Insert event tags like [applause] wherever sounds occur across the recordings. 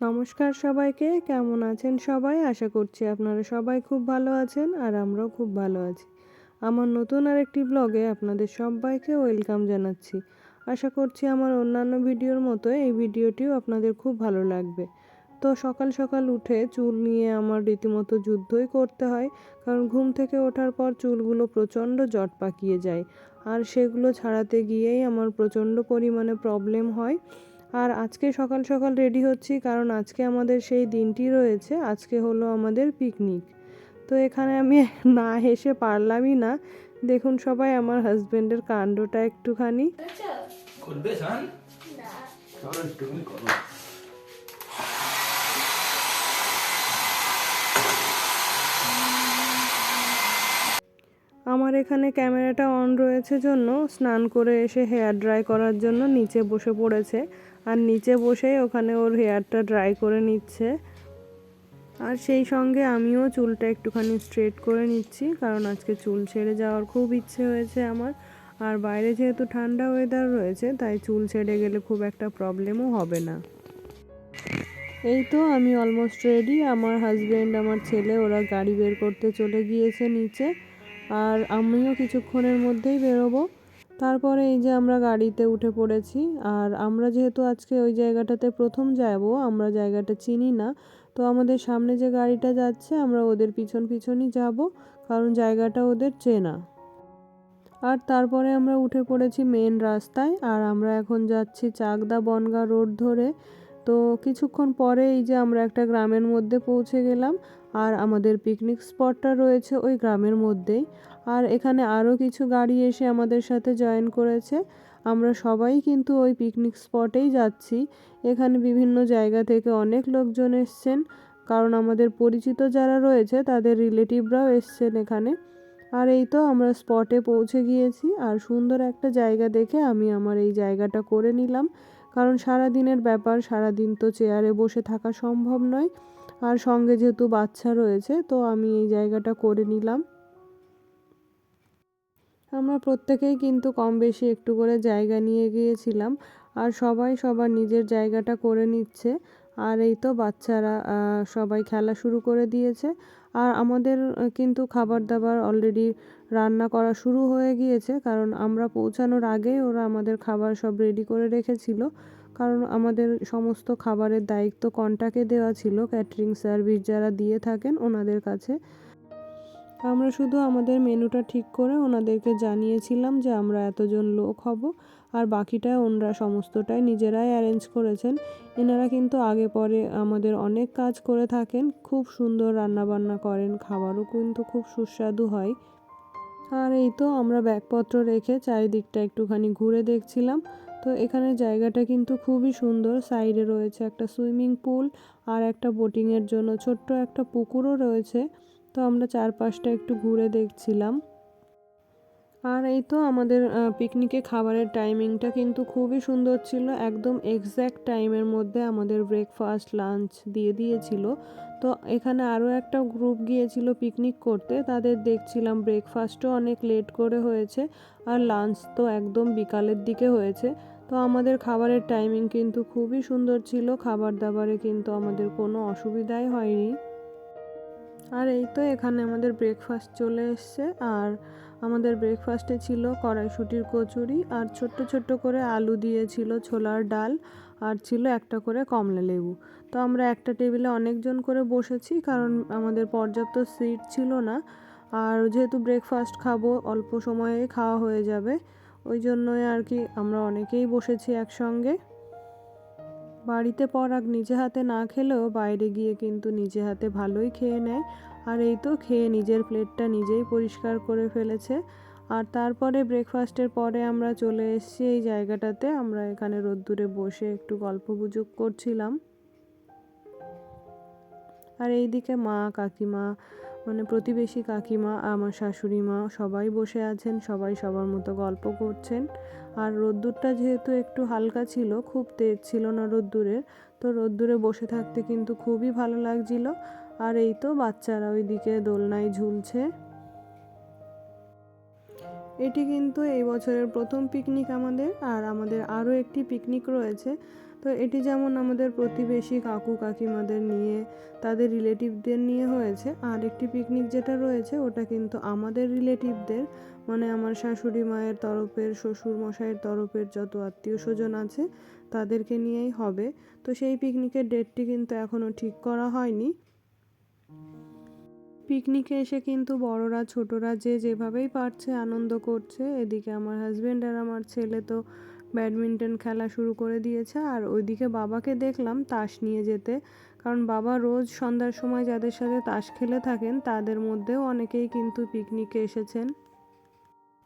নমস্কার সবাইকে, কেমন আছেন সবাই? আশা করছি আপনারা সবাই খুব ভালো আছেন আর আমরাও খুব ভালো আছি। আমার নতুন আরেকটি ব্লগে আপনাদের সবাইকে ওয়েলকাম জানাচ্ছি। আশা করছি আমার অন্যান্য ভিডিওর মতো এই ভিডিওটিও আপনাদের খুব ভালো লাগবে। তো সকাল সকাল উঠে চুল নিয়ে আমার রীতিমতো যুদ্ধই করতে হয়, কারণ ঘুম থেকে ওঠার পর চুলগুলো প্রচণ্ড জট পাকিয়ে যায়। আর সেগুলো ছাড়াতে গিয়েই আমার প্রচণ্ড পরিমাণে প্রবলেম হয়। আর আজকে সকাল সকাল রেডি হচ্ছি কারণ আজকে আমাদের সেই দিনটি রয়েছে। আজকে হলো আমাদের পিকনিক তো এখানে আমি [laughs] না হেসে পারলামই না। দেখুন সবাই আমার হাজবেন্ডের কাণ্ডটা একটুখানি। করবে সান চলো একটুখানি করো আমার এখানে ক্যামেরাটা অন রয়েছে জন্য। স্নান করে এসে হেয়ার ড্রাই করার জন্য নিচে বসে পড়েছে। আর নিচে বসেই ওখানে ওর হেয়ারটা ড্রাই করে নিচ্ছে। আর সেই সঙ্গে আমিও চুলটা একটুখানি স্ট্রেট করে নিচ্ছি, কারণ আজকে চুল ছেড়ে যাওয়ার খুব ইচ্ছে হয়েছে আমার। আর বাইরে যেহেতু ঠান্ডা ওয়েদার রয়েছে, তাই চুল ছেড়ে গেলে খুব একটা প্রবলেমও হবে না। এই তো আমি অলমোস্ট রেডি আমার হাজবেন্ড আমার ছেলে, ওরা গাড়ি বের করতে চলে গিয়েছে নিচে। আর আমিও কিছুক্ষণের মধ্যেই বেরোবো। তারপরে এই যে আমরা গাড়িতে উঠে পড়েছি, আর আমরা যেহেতু আজকে ওই জায়গাটাতে প্রথম যাব, আমরা জায়গাটা চিনি না, তো আমাদের সামনে যে গাড়িটা যাচ্ছে, আমরা ওদের পিছন পিছনই যাব, কারণ জায়গাটা ওদের চেনা। আর তারপরে আমরা উঠে পড়েছি মেন রাস্তায়, আর আমরা এখন যাচ্ছি চাকদা বনগা রোড ধরে। তো কিছুক্ষণ পরে এই যে আমরা একটা গ্রামের মধ্যে পৌঁছে গেলাম, আর আমাদের পিকনিক স্পটটা রয়েছে ওই গ্রামের মধ্যেই। আর এখানে আরও কিছু গাড়ি এসে আমাদের সাথে জয়েন করেছে। আমরা সবাই কিন্তু ওই পিকনিক স্পটেই যাচ্ছি। এখানে বিভিন্ন জায়গা থেকে অনেক লোকজন এসছেন, কারণ আমাদের পরিচিত যারা রয়েছে তাদের রিলেটিভরাও এসছেন এখানে। আর এই তো আমরা স্পটে পৌঁছে গিয়েছি, আর সুন্দর একটা জায়গা দেখে আমি আমার এই জায়গাটা করে নিলাম। কারণ সারা দিনের ব্যাপার সারা দিন তো চেয়ারে বসে থাকা সম্ভব নয়। আর সঙ্গে যেহেতু বাচ্চা রয়েছে, তো আমি এই জায়গাটা করে নিলাম। আমরা প্রত্যেকেই কিন্তু কম বেশি একটু করে জায়গা নিয়ে গিয়েছিলাম। আর সবাই সবার নিজের জায়গাটা করে নিচ্ছে। আর এই তো বাচ্চারা সবাই খেলা শুরু করে দিয়েছে। আর আমাদের কিন্তু খাবার দাবার অলরেডি রান্না করা শুরু হয়ে গিয়েছে, কারণ আমরা পৌঁছানোর আগেই ওরা আমাদের খাবার সব রেডি করে রেখেছিল। কারণ আমাদের সমস্ত খাবারের দায়িত্ব কন্টাকে দেওয়া ছিল। ক্যাটারিং সার্ভিস যারা দিয়ে থাকেন ওনাদের কাছে। আমরা শুধু আমাদের মেনুটা ঠিক করে ওনাদেরকে জানিয়েছিলাম যে আমরা এতজন লোক হব, আর বাকিটা ওনারা সমস্তটাই নিজেরাই অ্যারেঞ্জ করেছেন। এনারা কিন্তু আগে পরে আমাদের অনেক কাজ করে থাকেন, খুব সুন্দর রান্নাবান্না করেন, খাবারও কিন্তু খুব সুস্বাদু হয়। আর এই তো আমরা ব্যাগপত্র রেখে চারিদিকটা একটুখানি ঘুরে দেখছিলাম। তো এখানে জায়গাটা কিন্তু খুবই সুন্দর, সাইডে রয়েছে একটা সুইমিং পুল আর একটা বোটিংয়ের জন্য ছোট্ট একটা পুকুরও রয়েছে। তো আমরা চারপাশটা একটু ঘুরে দেখছিলাম। আর এই তো আমাদের পিকনিকে খাবারের টাইমিংটা কিন্তু খুবই সুন্দর ছিল। একদম এক্স্যাক্ট টাইমের মধ্যে আমাদের ব্রেকফাস্ট লাঞ্চ দিয়ে দিয়েছিল। তো এখানে আরও একটা গ্রুপ গিয়েছিল পিকনিক করতে। তাদের দেখছিলাম ব্রেকফাস্টও অনেক লেট করে হয়েছে আর লাঞ্চ তো একদম বিকালের দিকে হয়েছে। তো আমাদের খাবারের টাইমিং কিন্তু খুবই সুন্দর ছিল। খাবার দাবারে কিন্তু আমাদের কোনো অসুবিধাই হয়নি। আর এই তো এখানে আমাদের ব্রেকফাস্ট চলে এসছে। আর আমাদের ব্রেকফাস্টে ছিল কড়াইশুটির কচুরি আর ছোট্ট ছোট্ট করে আলু দিয়েছিল ছোলার ডাল আর ছিল একটা করে কমলা লেবু। তো আমরা একটা টেবিলে অনেকজন করে বসেছি কারণ আমাদের পর্যাপ্ত সিট ছিল না। আর যেহেতু ব্রেকফাস্ট খাব, অল্প সময়ে খাওয়া হয়ে যাবে, ওই জন্যই আর কি আমরা অনেকেই বসেছি একসঙ্গে। বাড়িতে পরাগ নিজে হাতে না খেলেও বাইরে গিয়ে কিন্তু নিজে হাতে ভালোই খেয়ে নেয়। আর এই তো খেয়ে নিজের প্লেটটা নিজেই পরিষ্কার করে ফেলেছে। আর তারপরে ব্রেকফাস্টের পরে আমরা চলে এসেছি এই জায়গাটাতে। আমরা এখানে রোদ্দুরে বসে একটু গল্প গুজব করছিলাম। আর এইদিকে মা, কাকিমা মানে প্রতিবেশী কাকিমা, আমার শাশুড়ি মা সবাই বসে আছেন, সবাই সবার মতো গল্প করছেন। আর রোদ্দুরটা যেহেতু একটু হালকা ছিল, খুব তেজ ছিল না রোদ্দুরের, তো রোদ্দুরে বসে থাকতে কিন্তু খুবই ভালো লাগছিল। আর এই তো বাচ্চারা ওইদিকে দোলনায় ঝুলছে। এটি কিন্তু এই বছরের প্রথম পিকনিক আমাদের, আর আমাদের আরও একটি পিকনিক রয়েছে। তো এটি যেমন আমাদের প্রতিবেশী কাকু কাকিমাদের নিয়ে, তাদের রিলেটিভদের নিয়ে হয়েছে। আর একটি পিকনিক যেটা রয়েছে, ওটা কিন্তু আমাদের রিলেটিভদের মানে আমার শাশুড়ি মায়ের তরফের, শ্বশুর মশাইয়ের তরফের যত আত্মীয় স্বজন আছে, তাদেরকে নিয়েই হবে। তো সেই পিকনিকের ডেটটি কিন্তু এখনও ঠিক করা হয়নি। পিকনিকে এসে কিন্তু বড়রা, ছোটরা যে যেভাবেই পারছে আনন্দ করছে। এদিকে আমার হাজব্যান্ড আর আমার ছেলে তো ব্যাডমিন্টন খেলা শুরু করে দিয়েছে। আর ওইদিকে বাবাকে দেখলাম তাস নিয়ে যেতে। কারণ বাবা রোজ সন্ধ্যার সময় যাদের সাথে তাস খেলে থাকেন, তাদের মধ্যেও অনেকেই কিন্তু পিকনিকে এসেছেন।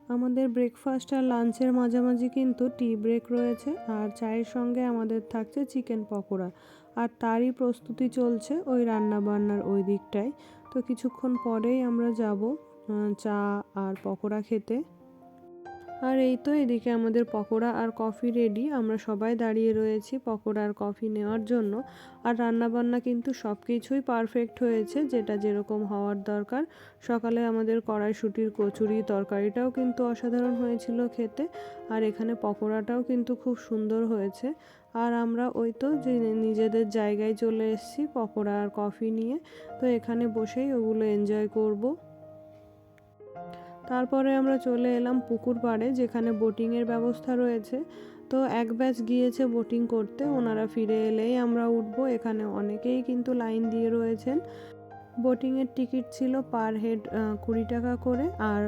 আমাদের ব্রেকফাস্ট আর লাঞ্চের মাঝামাঝি কিন্তু টি ব্রেক রয়েছে। আর চায়ের সঙ্গে আমাদের থাকছে চিকেন পকোড়া। আর তারই প্রস্তুতি চলছে ওই রান্না বান্নার ওই দিকটায়। তো কিছুক্ষণ পরেই আমরা যাব চা আর পকোড়া খেতে। আর এই তো এদিকে আমাদের পকোড়া আর কফি রেডি আমরা সবাই দাঁড়িয়ে রয়েছি পকোড়া আর কফি নেওয়ার জন্য। আর রান্নাবান্না কিন্তু সব কিছুই পারফেক্ট হয়েছে, যেটা যেরকম হওয়ার দরকার। সকালে আমাদের কড়াইশুটির কচুরি তরকারিটাও কিন্তু অসাধারণ হয়েছিল খেতে। আর এখানে পকোড়াটাও কিন্তু খুব সুন্দর হয়েছে। আর আমরা ওই তো যে নিজেদের জায়গায় চলে এসেছি পকোড়া আর কফি নিয়ে। তো এখানে বসেই ওগুলো এনজয় করব। তারপরে আমরা চলে এলাম পুকুর পাড়ে, যেখানে বোটিংয়ের ব্যবস্থা রয়েছে। তো এক ব্যাচ গিয়েছে বোটিং করতে, ওনারা ফিরে এলেই আমরা উঠবো। এখানে অনেকেই কিন্তু লাইন দিয়ে রয়েছেন। বোটিংয়ের টিকিট ছিল পার হেড কুড়ি টাকা করে। আর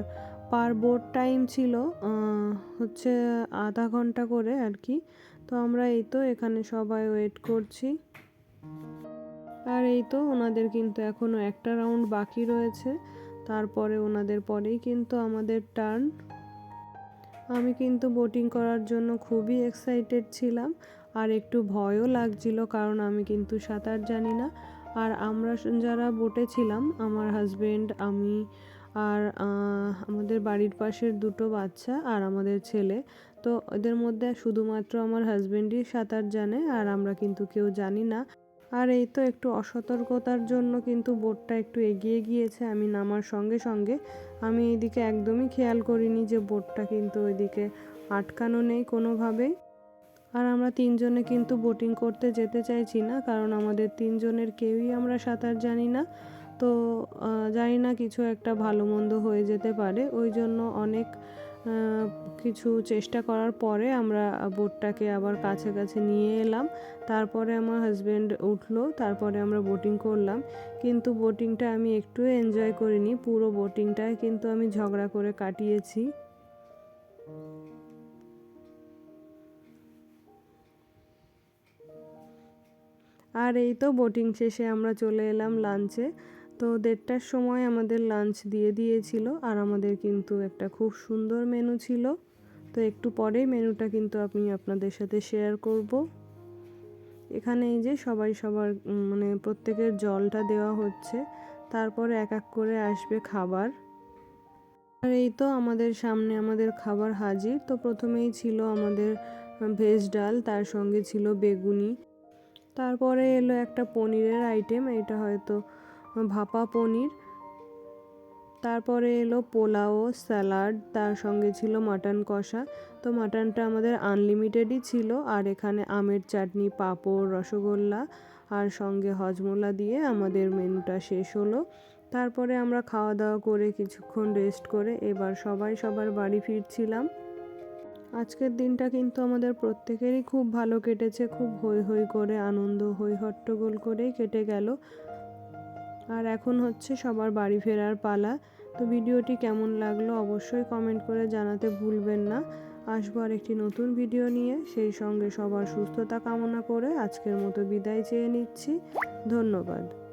পার বোট টাইম ছিল হচ্ছে আধা ঘণ্টা করে আর কি। তো আমরা এই তো এখানে সবাই ওয়েট করছি। আর এই তো ওনাদের কিন্তু এখনও একটা রাউন্ড বাকি রয়েছে। তারপরে ওনাদের পরেই কিন্তু আমাদের টার্ন আমি কিন্তু বোটিং করার জন্য খুবই এক্সাইটেড ছিলাম, আর একটু ভয়ও লাগছিল কারণ আমি কিন্তু সাঁতার জানি না। আর আমরা যারা বোটে ছিলাম, আমার হাজবেন্ড আমি আর আমাদের বাড়ির পাশের দুটো বাচ্চা আর আমাদের ছেলে। তো এদের মধ্যে শুধুমাত্র আমার হাজবেন্ডই সাঁতার জানে আর আমরা কিন্তু কেউ জানি না। আর এই তো একটু অসতর্কতার জন্য কিন্তু বোটটা একটু এগিয়ে গিয়েছে, আমি নামার সঙ্গে সঙ্গে। আমি এইদিকে একদমই খেয়াল করিনি যে বোটটা কিন্তু ওইদিকে আটকানো নেই কোনোভাবেই। আর আমরা তিনজনে কিন্তু বোটিং করতে যেতে চাইছি না, কারণ আমাদের তিনজনের কেউই আমরা সাঁতার জানি না। তো জানি না কিছু একটা ভালো মন্দ হয়ে যেতে পারে। ওই জন্য অনেক কিছু চেষ্টা করার পরে আমরা বোটটাকে আবার কাছে কাছে নিয়ে এলাম। তারপরে আমার হাজব্যান্ড উঠল, তারপরে আমরা বোটিং করলাম। কিন্তু বোটিংটা আমি একটু এনজয় করিনি, পুরো বোটিংটায় কিন্তু আমি ঝগড়া করে কাটিয়েছি। আর এই তো বোটিং শেষে আমরা চলে এলাম লাঞ্চে তো দেড়টার সময় আমাদের লাঞ্চ দিয়ে দিয়েছিল আর আমাদের কিন্তু একটা খুব সুন্দর মেনু ছিল। তো একটু পরেই মেনুটা কিন্তু আমি আপনাদের সাথে শেয়ার করব। এখানে এই যে সবাই সবার মানে প্রত্যেকের জলটা দেওয়া হচ্ছে। তারপরে এক এক করে আসবে খাবার। আর এই তো আমাদের সামনে আমাদের খাবার হাজির। তো প্রথমেই ছিল আমাদের ভেজ ডাল, তার সঙ্গে ছিল বেগুনি। তারপরে এলো একটা পনিরের আইটেম এটা হয়তো ভাপা পনির, তারপরে এলো পোলাও, স্যালাড, তার সঙ্গে ছিল মাটন কষা। তো মাটনটা আমাদের আনলিমিটেডই ছিল, আর এখানে আমের চাটনি, পাঁপড়, রসগোল্লা, আর সঙ্গে হজমোলা দিয়ে আমাদের মেনুটা শেষ হলো। তারপরে আমরা খাওয়া দাওয়া করে কিছুক্ষণ রেস্ট করে এবার সবাই সবার বাড়ি ফিরছিলাম। আজকের দিনটা কিন্তু আমাদের প্রত্যেকেরই খুব ভালো কেটেছে, খুব হই হই করে, আনন্দ হৈ হট্টগোল করেই কেটে গেল। আর এখন হচ্ছে সবার বাড়ি ফেরার পালা। তো ভিডিওটি কেমন লাগল অবশ্যই কমেন্ট করে জানাতে ভুলবেন না। আসব আর একটি নতুন ভিডিও নিয়ে। সেই সঙ্গে সবার সুস্থতা কামনা করে আজকের মতো বিদায় চেয়ে নিচ্ছি। ধন্যবাদ।